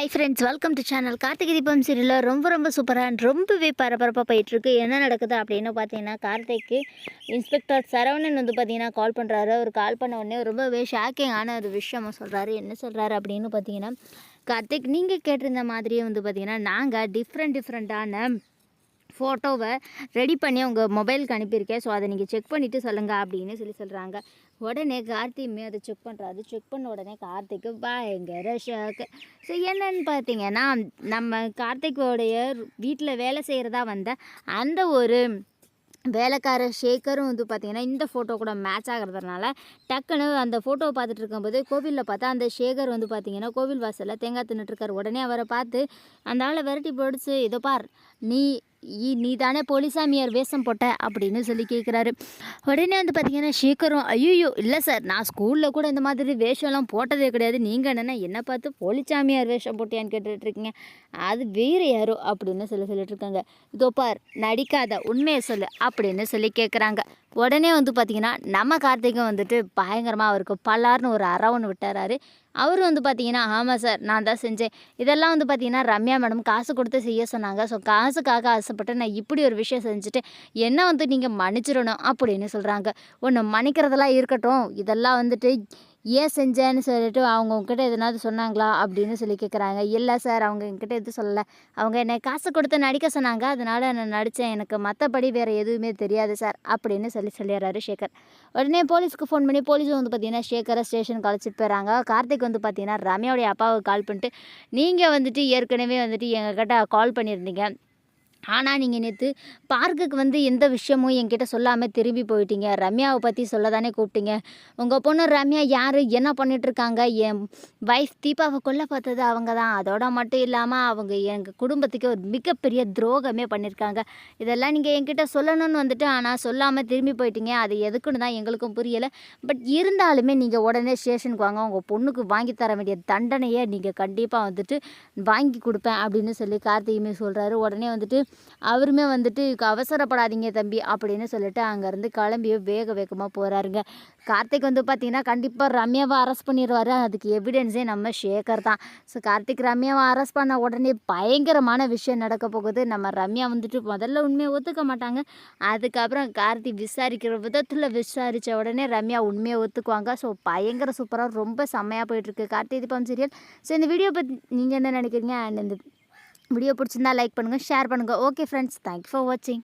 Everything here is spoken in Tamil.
Hi friends welcome to channel Karthigai Deepam சீரியலில் ரொம்ப ரொம்ப சூப்பராக ரொம்பவே பரபரப்பாக போயிட்டுருக்கு. என்ன நடக்குது அப்படின்னு பார்த்தீங்கன்னா கார்த்திக்கு இன்ஸ்பெக்டர் சரவணன் வந்து பார்த்தீங்கன்னா கால் பண்ணுறாரு அவர் கால் பண்ண உடனே ரொம்பவே ஷாக்கிங்கான ஒரு விஷயமாக சொல்கிறாரு என்ன சொல்கிறாரு அப்படின்னு பார்த்தீங்கன்னா கார்த்திக் நீங்கள் கேட்டிருந்த மாதிரியே வந்து பார்த்தீங்கன்னா நாங்கள் டிஃப்ரெண்ட் டிஃப்ரெண்ட்டான ஃபோட்டோவை ரெடி பண்ணி உங்கள் மொபைலுக்கு அனுப்பியிருக்கேன். ஸோ அதை நீங்கள் செக் பண்ணிவிட்டு சொல்லுங்கள் அப்படின்னு சொல்லி சொல்கிறாங்க உடனே கார்த்தியுமே அதை செக் பண்ணுறாரு செக் பண்ண உடனே கார்த்திக்கு பயங்கர ஷாக்கு ஸோ என்னன்னு பார்த்தீங்கன்னா நம்ம கார்த்திகோடைய வீட்டில் வேலை செய்கிறதா வந்த அந்த ஒரு வேலைக்கார ஷேக்கரும் வந்து பார்த்திங்கன்னா இந்த ஃபோட்டோ கூட மேட்ச் ஆகிறதுனால டக்குன்னு அந்த ஃபோட்டோவை பார்த்துட்டு இருக்கும்போது கோவிலில் பார்த்தா அந்த ஷேகர் வந்து பார்த்திங்கன்னா கோவில் வாசலில் தேங்காய் தின்னுட்டுருக்கார் உடனே அவரை பார்த்து அந்த ஆளை விரட்டி போடுச்சு. இதோ பார் நீ நீ தானே போலீசாமியார் வேஷம் போட்ட அப்படின்னு சொல்லி கேட்குறாரு உடனே வந்து பார்த்தீங்கன்னா சீக்கிரம் ஐயோ இல்லை சார் நான் ஸ்கூலில் கூட இந்த மாதிரி வேஷம்லாம் போட்டதே கிடையாது. நீங்கள் என்னென்ன என்ன பார்த்து போலிச்சாமியார் வேஷம் போட்டியான்னு கேட்டுட்ருக்கீங்க. அது வேறு யாரோ அப்படின்னு சொல்லி சொல்லிட்டுருக்காங்க இதோ பார் நடிக்காத உண்மையை சொல்லு அப்படின்னு சொல்லி கேட்குறாங்க உடனே வந்து பார்த்தீங்கன்னா நம்ம கார்த்திகம் வந்துட்டு பயங்கரமாக அவருக்கு பல்லார்னு ஒரு அரவன் விட்டுறாரு. அவர் வந்து பார்த்தீங்கன்னா ஆமாம் சார் நான் தான் செஞ்சேன். இதெல்லாம் வந்து பார்த்தீங்கன்னா ரம்யா மேடம் காசு கொடுத்து செய்ய சொன்னாங்க. ஸோ காசுக்காக ஆசைப்பட்டு நான் இப்படி ஒரு விஷயம் செஞ்சுட்டு என்ன வந்து நீங்கள் மன்னிச்சிடணும் அப்படின்னு சொல்கிறாங்க ஒன்று மன்னிக்கிறதெல்லாம் இருக்கட்டும். இதெல்லாம் வந்துட்டு ஏன் செஞ்சேன்னு சொல்லிட்டு அவங்க உங்ககிட்ட எதனாவது சொன்னாங்களா அப்படின்னு சொல்லி கேட்குறாங்க இல்லை சார் அவங்க என்கிட்ட எதுவும் சொல்லலை. அவங்க என்னை காசு கொடுத்து நடிக்க சொன்னாங்க. அதனால் நான் நடித்தேன் எனக்கு மற்றபடி வேறு எதுவுமே தெரியாது சார் அப்படின்னு சொல்லி சொல்லிடுறாரு சேகர். உடனே போலீஸ்க்கு ஃபோன் பண்ணி போலீஸும் வந்து பார்த்தீங்கன்னா சேகரை ஸ்டேஷனுக்கு அழைச்சிட்டு போயிறாங்க. கார்த்திக் வந்து பார்த்தீங்கன்னா ரம்யாவுடைய அப்பாவுக்கு கால் பண்ணிட்டு நீங்கள் வந்துட்டு ஏற்கனவே வந்துட்டு எங்ககிட்ட கால் பண்ணியிருந்தீங்க. ஆனால் நீங்கள் நேற்று பார்க்குக்கு வந்து எந்த விஷயமும் என்கிட்ட சொல்லாமல் திரும்பி போயிட்டீங்க. ரம்யாவை பற்றி சொல்ல தானே கூப்பிட்டீங்க. உங்கள் பொண்ணு ரம்யா யார்? என்ன பண்ணிகிட்ருக்காங்க என் வைஃப் தீபாவை கொல்ல பார்த்தது அவங்க தான் அதோட மட்டும் இல்லாமல் அவங்க எங்கள் குடும்பத்துக்கு ஒரு மிகப்பெரிய துரோகமே பண்ணியிருக்காங்க இதெல்லாம் நீங்கள் என்கிட்ட சொல்லணும்னு வந்துட்டு ஆனால் சொல்லாமல் திரும்பி போயிட்டீங்க. அது எதுக்குன்னு தான் எங்களுக்கும் புரியலை. பட் இருந்தாலுமே நீங்கள் உடனே ஸ்டேஷனுக்கு வாங்க. உங்கள் பொண்ணுக்கு வாங்கி தர வேண்டிய தண்டனையை நீங்கள் கண்டிப்பாக வந்துட்டு வாங்கி கொடுப்பேன் அப்படின்னு சொல்லி கார்த்திகுமே சொல்கிறாரு உடனே வந்துட்டு அவருமே வந்துட்டு அவசரப்படாதீங்க தம்பி அப்படின்னு சொல்லிட்டு அங்கேருந்து கிளம்பி வேக வேகமாக போகிறாருங்க கார்த்திக் வந்து பார்த்திங்கன்னா கண்டிப்பாக ரம்யாவை அரெஸ்ட் பண்ணிடுவாரு. அதுக்கு எவிடென்ஸே நம்ம ஷேகர் தான். ஸோ கார்த்திக் ரம்யாவை அரெஸ்ட் பண்ண உடனே பயங்கரமான விஷயம் நடக்க போகுது. நம்ம ரம்யா வந்துட்டு முதல்ல உண்மையை ஒத்துக்க மாட்டாங்க. அதுக்கப்புறம் கார்த்திக் விசாரிக்கிற விதத்தில் விசாரித்த உடனே ரம்யா உண்மையை ஒத்துக்குவாங்க. ஸோ பயங்கர சூப்பராக ரொம்ப செம்மையாக போயிட்டுருக்கு கார்த்திக் தீபம் சீரியல் ஸோ இந்த வீடியோ பற்றி நீங்கள் என்ன நினைக்கிறீங்க? அண்ட் இந்த வீடியோ பிடிச்சிருந்தா லைக் பண்ணுங்கள் ஷேர் பண்ணுங்கள் ஓகே ஃப்ரெண்ட்ஸ் தேங்க்யூ ஃபார் வாட்சிங்